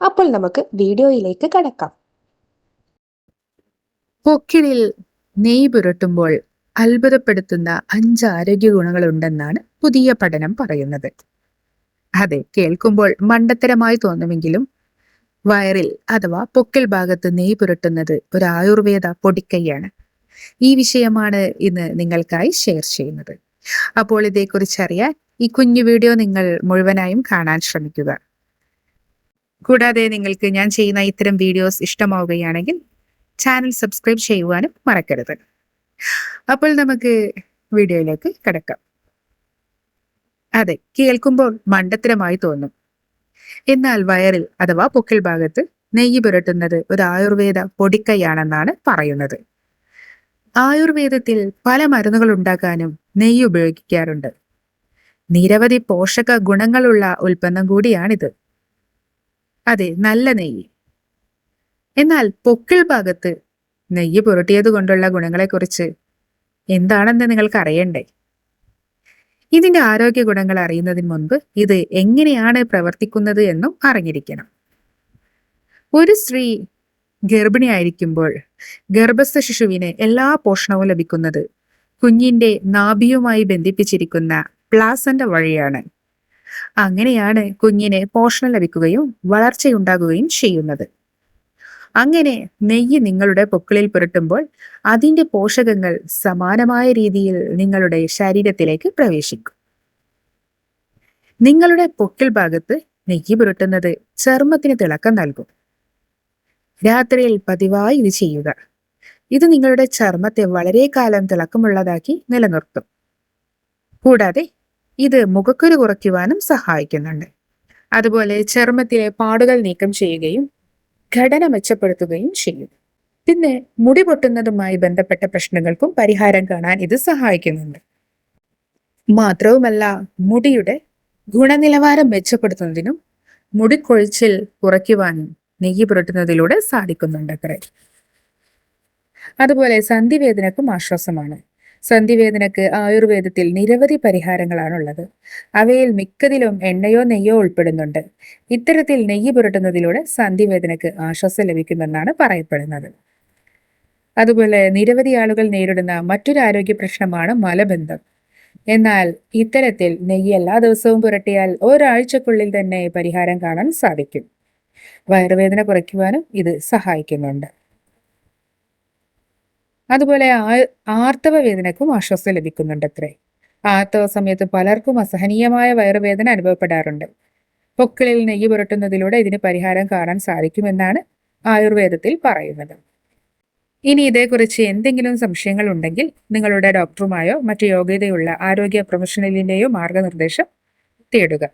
അപ്പോൾ നമുക്ക് വീഡിയോയിലേക്ക് കടക്കാം. പൊക്കിളിൽ നെയ് പുരട്ടുമ്പോൾ അത്ഭുതപ്പെടുത്തുന്ന അഞ്ച് ആരോഗ്യ ഗുണങ്ങളുണ്ടെന്നാണ് പുതിയ പഠനം പറയുന്നത്. അതെ കേൾക്കുമ്പോൾ മണ്ടത്തരമായി തോന്നുമെങ്കിലും വയറിൽ അഥവാ പൊക്കിൾ ഭാഗത്ത് നെയ് പുരട്ടുന്നത് ഒരു ആയുർവേദ പൊടിക്കൈയാണ്. ഈ വിഷയമാണ് ഇന്ന് നിങ്ങൾക്കായി ഷെയർ ചെയ്യുന്നത്. അപ്പോൾ ഇതേക്കുറിച്ച് അറിയാൻ ഈ കുഞ്ഞു വീഡിയോ നിങ്ങൾ മുഴുവനായും കാണാൻ ശ്രമിക്കുക. കൂടാതെ നിങ്ങൾക്ക് ഞാൻ ചെയ്യുന്ന ഇത്തരം വീഡിയോസ് ഇഷ്ടമാവുകയാണെങ്കിൽ ചാനൽ സബ്സ്ക്രൈബ് ചെയ്യുവാനും മറക്കരുത്. അപ്പോൾ നമുക്ക് വീഡിയോയിലേക്ക് കിടക്കാം. അതെ കേൾക്കുമ്പോൾ മണ്ടത്തരമായി തോന്നും. എന്നാൽ വയറിൽ അഥവാ പൊക്കിൾ ഭാഗത്ത് നെയ്യ് പുരട്ടുന്നത് ഒരു ആയുർവേദ പൊടിക്കൈയാണെന്നാണ് പറയുന്നത്. ആയുർവേദത്തിൽ പല മരുന്നുകൾ ഉണ്ടാക്കാനും നെയ്യ് ഉപയോഗിക്കാറുണ്ട്. നിരവധി പോഷക ഗുണങ്ങളുള്ള ഉൽപ്പന്നം കൂടിയാണിത്. അതെ നല്ല നെയ്യ്. എന്നാൽ പൊക്കിൾ ഭാഗത്ത് നെയ്യ് പുരട്ടിയത് കൊണ്ടുള്ള ഗുണങ്ങളെക്കുറിച്ച് എന്താണെന്ന് നിങ്ങൾക്ക് അറിയണ്ടേ ഇതിന്റെ ആരോഗ്യ ഗുണങ്ങൾ അറിയുന്നതിന് മുൻപ് ഇത് എങ്ങനെയാണ് പ്രവർത്തിക്കുന്നത് എന്നും അറിഞ്ഞിരിക്കണം. ഒരു സ്ത്രീ ഗർഭിണിയായിരിക്കുമ്പോൾ ഗർഭസ്ഥ ശിശുവിന് എല്ലാ പോഷണവും ലഭിക്കുന്നത് കുഞ്ഞിന്റെ നാഭിയുമായി ബന്ധിപ്പിച്ചിരിക്കുന്ന പ്ലാസന്റെ വഴിയാണ്. അങ്ങനെയാണ് കുഞ്ഞിന് പോഷണം ലഭിക്കുകയും വളർച്ചയുണ്ടാകുകയും ചെയ്യുന്നത്. അങ്ങനെ നെയ്യ് നിങ്ങളുടെ പൊക്കിളിൽ പുരട്ടുമ്പോൾ അതിന്റെ പോഷകങ്ങൾ സമാനമായ രീതിയിൽ നിങ്ങളുടെ ശരീരത്തിലേക്ക് പ്രവേശിക്കും. നിങ്ങളുടെ പൊക്കിൾ ഭാഗത്ത് നെയ്യ് പുരട്ടുന്നത് ചർമ്മത്തിന് തിളക്കം നൽകും. രാത്രിയിൽ പതിവായി ഇത് ചെയ്യുക. ഇത് നിങ്ങളുടെ ചർമ്മത്തെ വളരെ കാലം തിളക്കമുള്ളതാക്കി നിലനിർത്തും. കൂടാതെ ഇത് മുഖക്കുരു കുറയ്ക്കുവാനും സഹായിക്കുന്നുണ്ട്. അതുപോലെ ചർമ്മത്തിലെ പാടുകൾ നീക്കം ചെയ്യുകയും ഘടന മെച്ചപ്പെടുത്തുകയും ചെയ്യും. പിന്നെ മുടി പൊട്ടുന്നതുമായി ബന്ധപ്പെട്ട പ്രശ്നങ്ങൾക്കും പരിഹാരം കാണാൻ ഇത് സഹായിക്കുന്നുണ്ട്. മാത്രവുമല്ല മുടിയുടെ ഗുണനിലവാരം മെച്ചപ്പെടുത്തുന്നതിനും മുടിക്കൊഴിച്ചിൽ കുറയ്ക്കുവാനും നെയ്യ് പുരട്ടുന്നതിലൂടെ സാധിക്കുന്നുണ്ട് അത്രേ. അതുപോലെ സന്ധിവേദനക്കും ആശ്വാസമാണ്. സന്ധിവേദനക്ക് ആയുർവേദത്തിൽ നിരവധി പരിഹാരങ്ങളാണുള്ളത്. അവയിൽ മിക്കതിലും എണ്ണയോ നെയ്യോ ഉൾപ്പെടുന്നുണ്ട്. ഇത്തരത്തിൽ നെയ്യ് പുരട്ടുന്നതിലൂടെ സന്ധിവേദനക്ക് ആശ്വാസം ലഭിക്കുമെന്നാണ് പറയപ്പെടുന്നത്. അതുപോലെ നിരവധി ആളുകൾ നേരിടുന്ന മറ്റൊരു ആരോഗ്യ പ്രശ്നമാണ് മലബന്ധം. എന്നാൽ ഇത്തരത്തിൽ നെയ്യ് എല്ലാ ദിവസവും പുരട്ടിയാൽ ഒരാഴ്ചക്കുള്ളിൽ തന്നെ പരിഹാരം കാണാൻ സാധിക്കും. വയറുവേദന കുറയ്ക്കുവാനും ഇത് സഹായിക്കുന്നുണ്ട്. അതുപോലെ ആർത്തവ വേദനക്കും ആശ്വാസം ലഭിക്കുന്നുണ്ട് അത്രേ ആർത്തവ സമയത്ത് പലർക്കും അസഹനീയമായ വയറുവേദന അനുഭവപ്പെടാറുണ്ട്. പൊക്കിളിൽ നെയ്യ് പുരട്ടുന്നതിലൂടെ ഇതിന് പരിഹാരം കാണാൻ സാധിക്കുമെന്നാണ് ആയുർവേദത്തിൽ പറയുന്നത്. ഇനി ഇതേക്കുറിച്ച് എന്തെങ്കിലും സംശയങ്ങൾ ഉണ്ടെങ്കിൽ നിങ്ങളുടെ ഡോക്ടറുമായോ മറ്റു യോഗ്യതയുള്ള ആരോഗ്യ പ്രൊഫഷണലിന്റെയോ മാർഗനിർദ്ദേശം തേടുക.